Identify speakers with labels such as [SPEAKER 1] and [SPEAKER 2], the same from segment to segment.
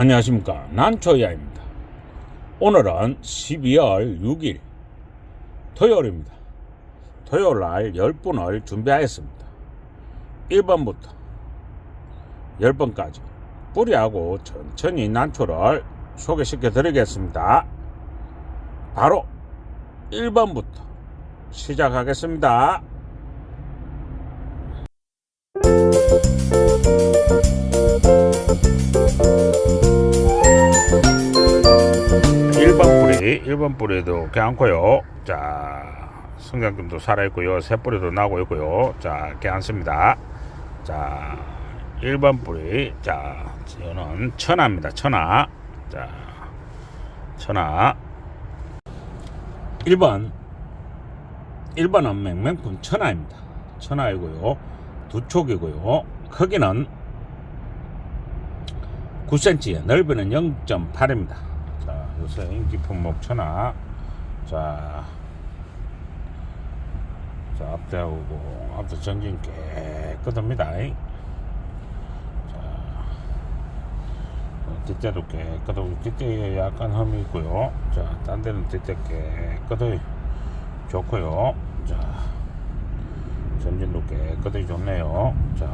[SPEAKER 1] 안녕하십니까. 난초야입니다. 오늘은 12월 6일 토요일입니다. 토요일날 10분을 준비하였습니다. 1번부터 10번까지 뿌리하고 천천히 난초를 소개시켜 드리겠습니다. 바로 1번부터 시작하겠습니다 뿌리, 1번 뿌리도 괜찮고요. 자, 성장금도 살아있고요. 새 뿌리도 나고 있고요. 자, 괜찮습니다. 자, 1번 뿌리. 자, 이거는 천하입니다. 천하. 자, 천하. 1번. 1번은 맹맹품 천하입니다. 천하이고요. 두 촉이고요. 크기는 9cm, 넓이는 0.8입니다. 자, 요새 인기 품목 천하. 자, 자, 앞대하고, 앞대 전진 깨끗합니다. 자, 어, 뒷대도 깨끗하고, 뒷대에 약간 흠이 있고요. 자, 딴 데는 뒷대 깨끗하게 좋고요. 자, 전진도 깨끗하게 좋네요. 자,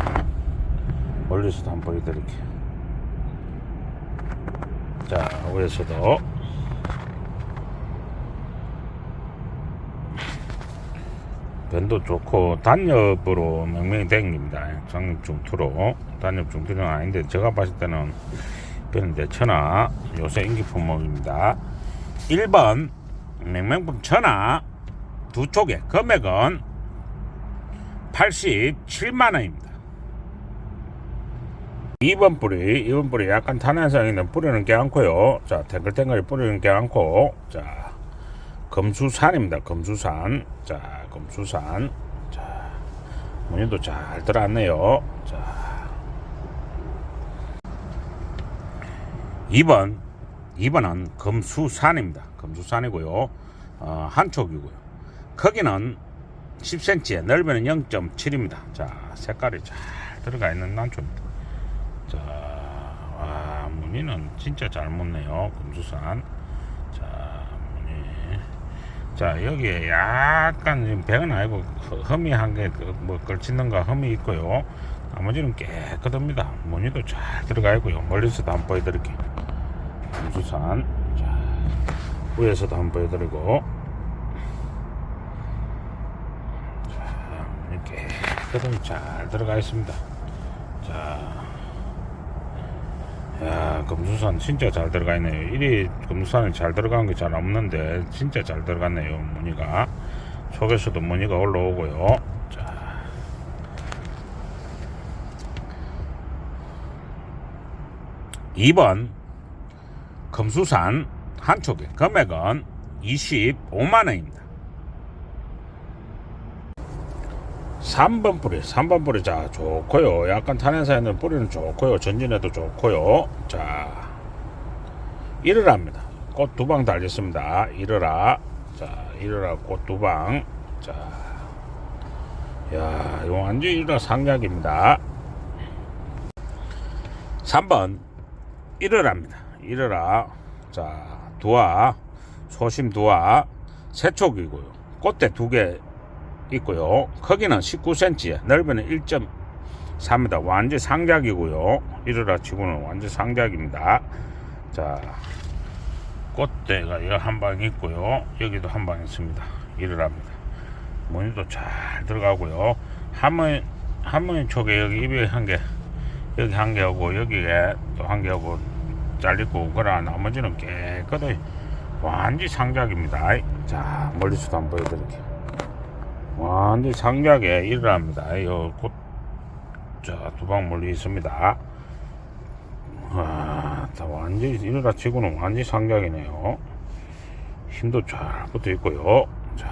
[SPEAKER 1] 멀리서도 한번 보여드릴게요. 자, 위에서도 변도 좋고 단엽으로 명명이 댕깁니다. 장립 중투로 단엽 중투는 아닌데 제가 봤을 때는 변인데 천하 요새 인기 품목입니다. 1번 명명품 천하 두 쪽에 금액은 87만 원입니다. 2번 뿌리, 2번 뿌리 약간 탄환성 있는 뿌리는 괜찮고요. 자, 탱글탱글 뿌리는 괜찮고, 자, 금수산입니다. 금수산. 자, 금수산. 자, 무늬도 잘 들어왔네요. 자, 2번, 2번은 금수산입니다. 금수산이고요. 어, 한쪽이고요. 크기는 10cm, 넓이는 0.7입니다. 자, 색깔이 잘 들어가 있는 난초입니다. 자, 와, 무늬는 진짜 잘 묻네요. 금수산. 자, 여기에 약간 백은 아니고 흠이 한 개, 뭐, 걸치는가 흠이 있고요. 나머지는 깨끗합니다. 무늬도 잘 들어가 있고요. 멀리서도 한번 보여드릴게요. 금수산. 자, 위에서도 한번 보여드리고. 자, 무늬 깨끗하게 잘 들어가 있습니다. 자, 야, 금수산 진짜 잘 들어가 있네요. 이리 금수산이 잘 들어간 게 잘 없는데 진짜 잘 들어갔네요. 무늬가 속에서도 무늬가 올라오고요. 자, 이번 금수산 한쪽에 금액은 25만 원입니다. 3번 뿌리, 3번 뿌리, 자, 좋고요. 약간 탄현사 있는 뿌리는 좋고요. 전진에도 좋고요. 자, 이르랍니다. 꽃 두 방 달렸습니다. 이르라. 자, 이르라 꽃 두 방. 자, 야, 이거 완전 이르라 상약입니다. 3번, 이르랍니다. 이르라. 자, 두화, 소심 두화, 세촉이고요. 꽃대 두개 있고요. 크기는 19cm, 넓이는 1.4m. 완전 상작이고요. 이르라 치고는 완전 상작입니다. 자, 꽃대가 여기 한 방 있고요. 여기도 한 방 있습니다. 이르랍니다. 무늬도 잘 들어가고요. 한문 한문 쪽에 여기 입에 한 개, 여기 한 개하고 여기에 또 한 개하고 잘리고 그러나 나머지는 깨끗이 완전 상작입니다. 자, 멀리서도 한번 보여드릴게요. 완전 상작에 일어납니다. 요 곧, 자, 두방 멀리 있습니다. 와, 다 완전히 일어나 치고는 완전 상작이네요. 힘도 잘 붙어 있고요. 자.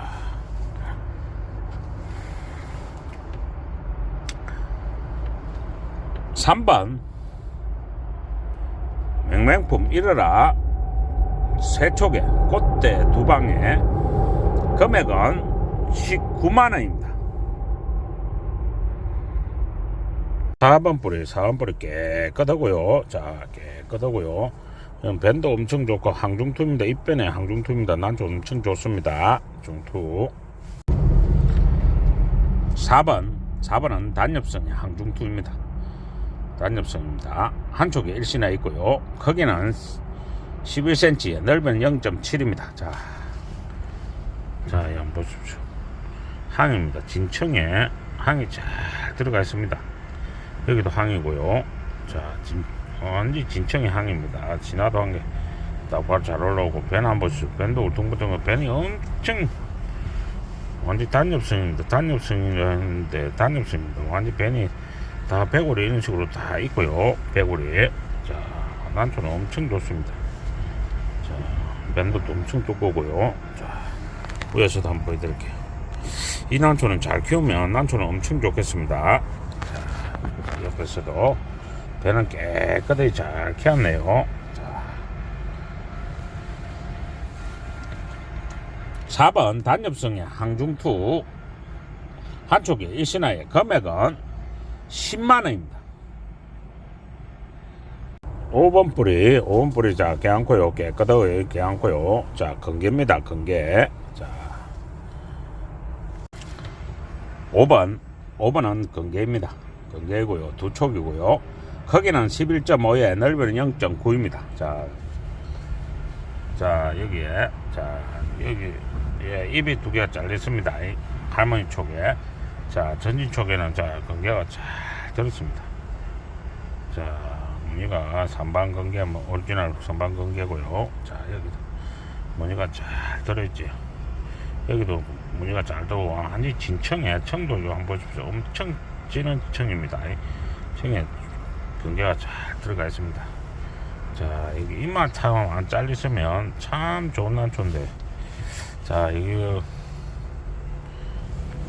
[SPEAKER 1] 삼번 맹맹품 일어라 세촉에 꽃대 두 방에 금액은 19만 원입니다. 4번 뿌리, 4번 뿌리 깨끗하고요. 자, 깨끗하고요. 음, 밴도 엄청 좋고 항중투입니다. 입변에 항중투입니다. 난좀 엄청 좋습니다. 중투. 4번, 4번은 단엽성의 항중투입니다. 단엽성입니다. 한쪽에 일신화 있고요. 크기는 11cm, 넓이는 0.7입니다. 자, 자, 이 한번 보십시오. 항입니다. 진청에 항이 잘 들어가 있습니다. 여기도 항이고요. 자, 진, 완전 진청의 항입니다. 진화도 한 게, 딱 바로 잘 올라오고, 밴 한번 보시죠. 밴도 울퉁불퉁, 밴이 엄청, 완전 단엽성입니다. 단엽성이라는데, 단엽성입니다. 완전 밴이 다 배골이 이런 식으로 다 있고요. 배골이. 자, 난초는 엄청 좋습니다. 자, 밴도 엄청 두꺼고요. 자, 위에서도 한번 보여드릴게요. 이 난초는 잘 키우면 난초는 엄청 좋겠습니다. 자, 옆에서도 배는 깨끗하게 잘 키웠네요. 자. 4번 단엽성의 항중투 한쪽에 일신화의 금액은 10만원입니다. 5번 뿌리, 5번 뿌리 자 개안고요 깨끗하게 개안고요 자 건개입니다 건개 자 5번 5번은 건개입니다. 건개고요. 두 촉이고요. 크기는 11.5에 넓이는 0.9입니다. 자, 자 여기에 자 여기 예, 입이 두 개가 이 할머니 촉에. 자 전진 촉에는 자 건개가 잘 들었습니다. 자 무늬가 삼방 건개 뭐 오리지널 삼방 건개고요. 자 여기도 무늬가 잘 들어있지 여기도 무늬가 잘 들어오고 완전히 진청에 청도 요 한번 보십시오. 엄청 진한 청입니다. 이 청에 건개가 잘 들어가 있습니다. 자 여기 입만 참 안 잘리시면 참 좋은 난초인데. 자 이거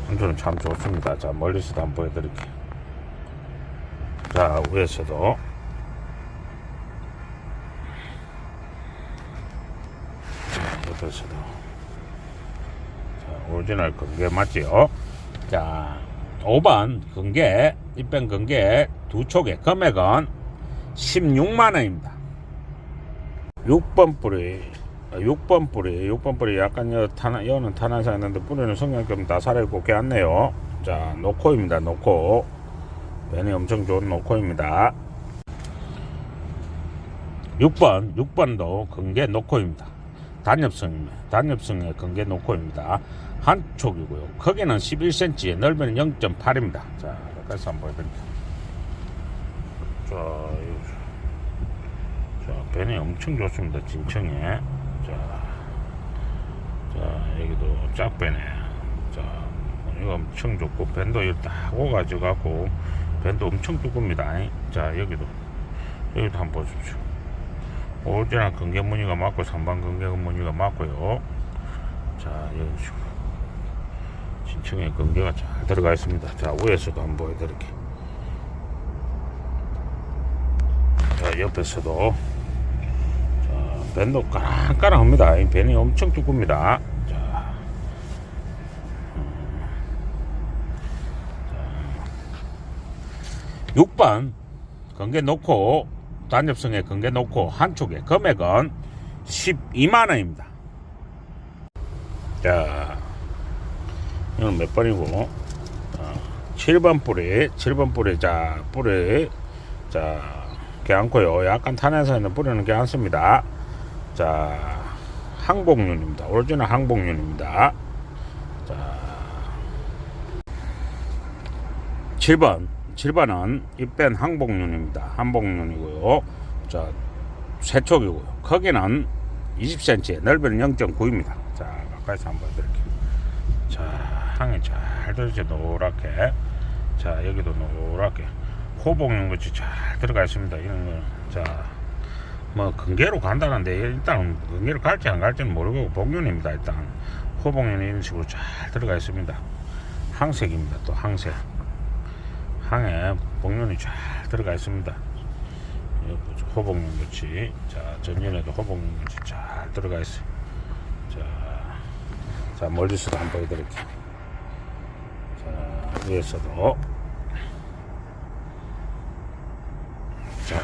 [SPEAKER 1] 난초는 참 좋습니다. 자 멀리서도 한번 보여드릴게요. 자 위에서도. 옆에서도. 자, 오리지널 건개 맞지요? 자 5번 건개 입변 건개 두 촉의 금액은 16만원입니다 6번 뿌리 6번 뿌리 6번 뿌리 약간 여 탄, 여는 탄환사 있는데 뿌리는 성향 좀다 살아있고 괜찮네요 자 노코입니다 노코 변이 엄청 좋은 노코입니다 6번 6번도 건개 노코입니다 단엽성입니다. 단엽성의 건개 노코입니다. 한쪽이고요. 크기는 11cm, 넓이는 0.8입니다. 자, 가까이서 한번 보여드릴게요. 자. 자, 변이 엄청 좋습니다. 진청에. 자, 자, 여기도 짝변에. 자, 이거 엄청 좋고, 이렇게 딱 오가지고 갖고, 밴도 엄청 두껍니다. 자, 여기도. 여기도 한번 보십시오. 오리지널 건개 무늬가 맞고 삼방 건개 무늬가 맞고요. 자 이런 식으로 진층에 건개가 잘 들어가 있습니다. 자 위에서도 한번 보여드릴게요. 자 옆에서도 자 밴도 까랑까랑합니다. 이 밴이 엄청 두껍습니다. 자, 음. 자 6번 건개 놓고 단엽성에 건개 놓고 한쪽에 금액은 12만원입니다. 자, 이건 몇 번이고, 어, 7번 뿌리, 7번 뿌리, 자, 뿌리, 자, 괜찮고요. 약간 탄해서 있는 뿌리는 괜찮습니다. 자, 항복륜입니다. 오리지널 항복륜입니다. 자, 7번. 7번은 입밴 항복륜입니다. 항복륜이고요. 자, 세촉이고요. 크기는 20cm, 넓이는 0.9입니다. 자, 가까이서 한번 보여드릴게요. 자, 항이 잘 들어있죠. 노랗게. 자, 여기도 노랗게. 호복륜 같이 잘 들어가 있습니다. 이런 거. 자, 뭐, 근개로 간다는데, 일단, 근개로 갈지 안 갈지는 모르고, 복륜입니다. 일단. 호복륜이 이런 식으로 잘 들어가 있습니다. 항색입니다. 또 항색. 항에 복륜이 잘 들어가 있습니다. 호복륜 같이 자 전면에도 호복륜 같이 잘 들어가 있어요. 자, 자 멀리서도 한번 보여드릴게요. 자 위에서도 자,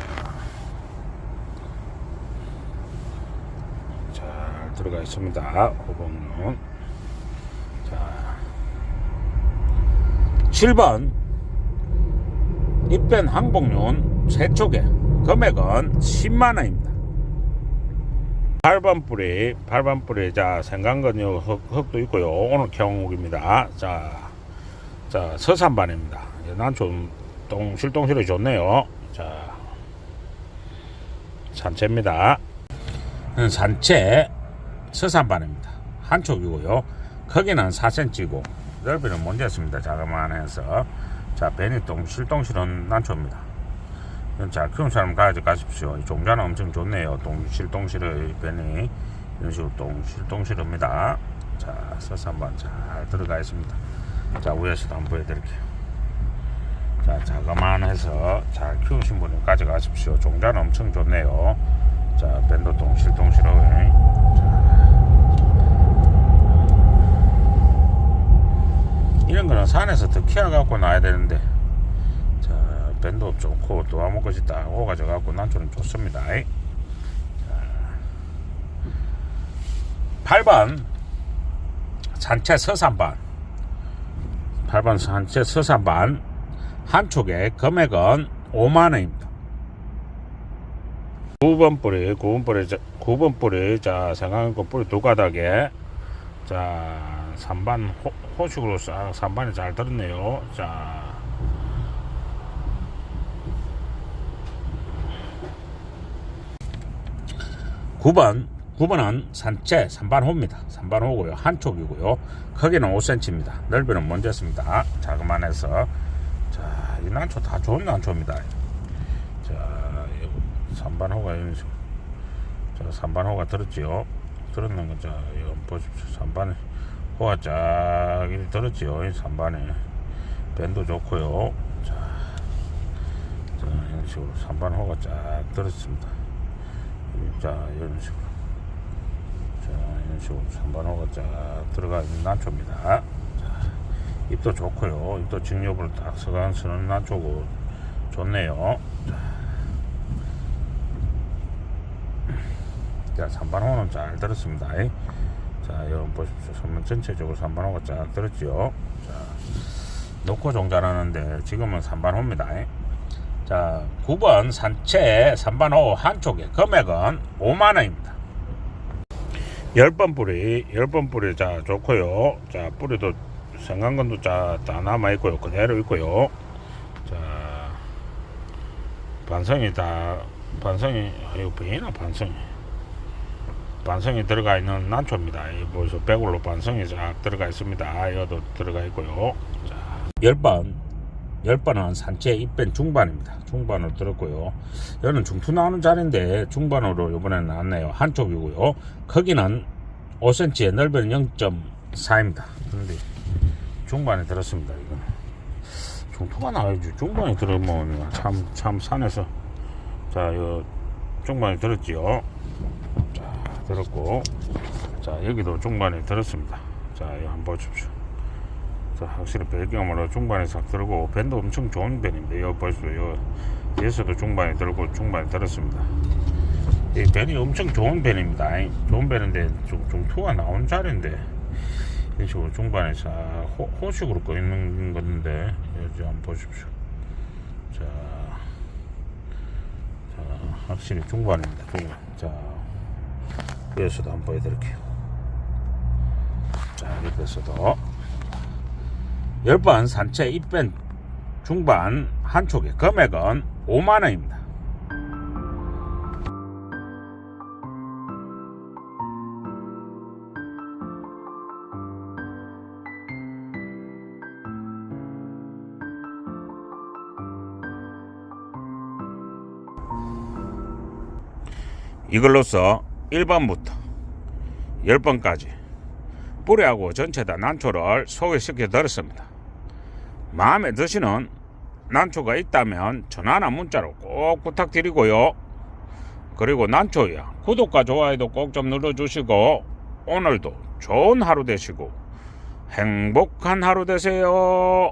[SPEAKER 1] 잘 들어가 있습니다. 호봉은. 자, 7번 입변 항복륜 세 쪽에 금액은 10만 원입니다. 8번 뿌리, 8번 뿌리, 자, 흙, 흙도 있고요. 오늘 경욱입니다. 자, 자, 서산반입니다. 난좀 똥실똥실이 좋네요. 자, 산채입니다. 음, 산채 서산반입니다. 한쪽이고요. 크기는 4cm고 넓이는 못 쟀습니다. 자그만해서 자 벤이 똥실똥실은 난초입니다. 잘 키우는 사람 가져가십시오. 이 종자는 엄청 좋네요. 똥실똥실의 벤이 이런 식으로 똥실똥실합니다. 자 서산반 잘 들어가 있습니다. 자 위에서도 한번 보여드릴게요. 자 자그만해서 잘 키우신 분이 가져가십시오. 종자는 엄청 좋네요. 자 벤도 똥실똥실하고 이런 거는 산에서 더 키워갖고 놔야 되는데. 자 밴도 좋고 또 아무 것이 딱 오가져갖고 난초는 좋습니다. 자, 8번. 산채 서산반 8번 산채 서산반 한 촉에 금액은 5만원입니다. 9번 뿌리 9번 뿌리 9번 뿌리 자 생강고 뿌리 두 가닥에 자 3반 호, 호식으로 싹 3반이 잘 들었네요. 자 구번 9번은 산채 3반 호입니다 3반 호고요 한쪽이고요 크기는 5cm입니다 넓이는 먼저습니다 자그만해서 자 이 난초 다 좋은 난초입니다 자 3반 호가 이런 식으로 자 3반 호가 들었지요 들었는 거, 자, 이거 보십시오. 3반에 호가 쫙 들었지요. 3반에. 밴도 좋고요. 자, 자, 이런 식으로 3반 호가 쫙 들었습니다. 자, 이런 식으로. 자, 이런 식으로 3반 호가 쫙 들어가 있는 난초입니다. 자, 잎도 좋고요. 잎도 직력으로 딱 서간 쓰는 난초고 좋네요. 자, 자, 3반호는 잘 들었습니다. 자, 여러분 보십시오. 선문 전체적으로 3반호가 쫙 들었죠. 자, 놓고 종자라는데 지금은 3반호입니다. 자, 9번 산채 3반호 한쪽에 금액은 5만원입니다. 10번 뿌리, 10번 뿌리, 자, 좋고요. 자, 뿌리도 생강건도 자, 다 남아있고요. 그대로 있고요. 자, 반성이 다, 반성이, 아유, 보이나, 반성이. 반성이 들어가 있는 난초입니다. 이 보이소 배골로 반성이 쫙 들어가 있습니다. 이것도 들어가 있고요. 자, 10번 10번은 산채 입변 중반입니다. 중반으로 들었고요. 여기는 중투 나오는 자리인데 중반으로 이번에 나왔네요. 한쪽이고요. 크기는 5cm에 넓이는 0.4입니다. 그런데 중반에 들었습니다. 이건 중투가 나와야지. 중반에 들으면 참, 참 산에서 자, 이 중반에 들었지요. 들었고 자 여기도 중반에 들었습니다 자 이거 한번 보십시오 자 확실히 배경으로 중반에 싹 들고 밴도 엄청 좋은 밴인데 여기 보십시오 여기서도 중반에 들고 중반에 들었습니다. 이 밴이 엄청 좋은 밴입니다. 좋은 밴인데 좀, 좀 투가 나온 자리인데 이런 식으로 중반에 싹 호, 호식으로 꺼 있는 건데 여기 한번 보십시오. 자, 자 확실히 중반입니다 중반. 자 여기서도 한번 보여드릴게요. 자, 이렇게서도 10번 산채 입변 중반 한쪽에 금액은 5만원입니다. 이걸로써 1번부터 10번까지 뿌리하고 전체 다 난초를 소개시켜 드렸습니다. 마음에 드시는 난초가 있다면 전화나 문자로 꼭 부탁드리고요. 그리고 난초야 구독과 좋아요도 꼭 좀 눌러주시고 오늘도 좋은 하루 되시고 행복한 하루 되세요.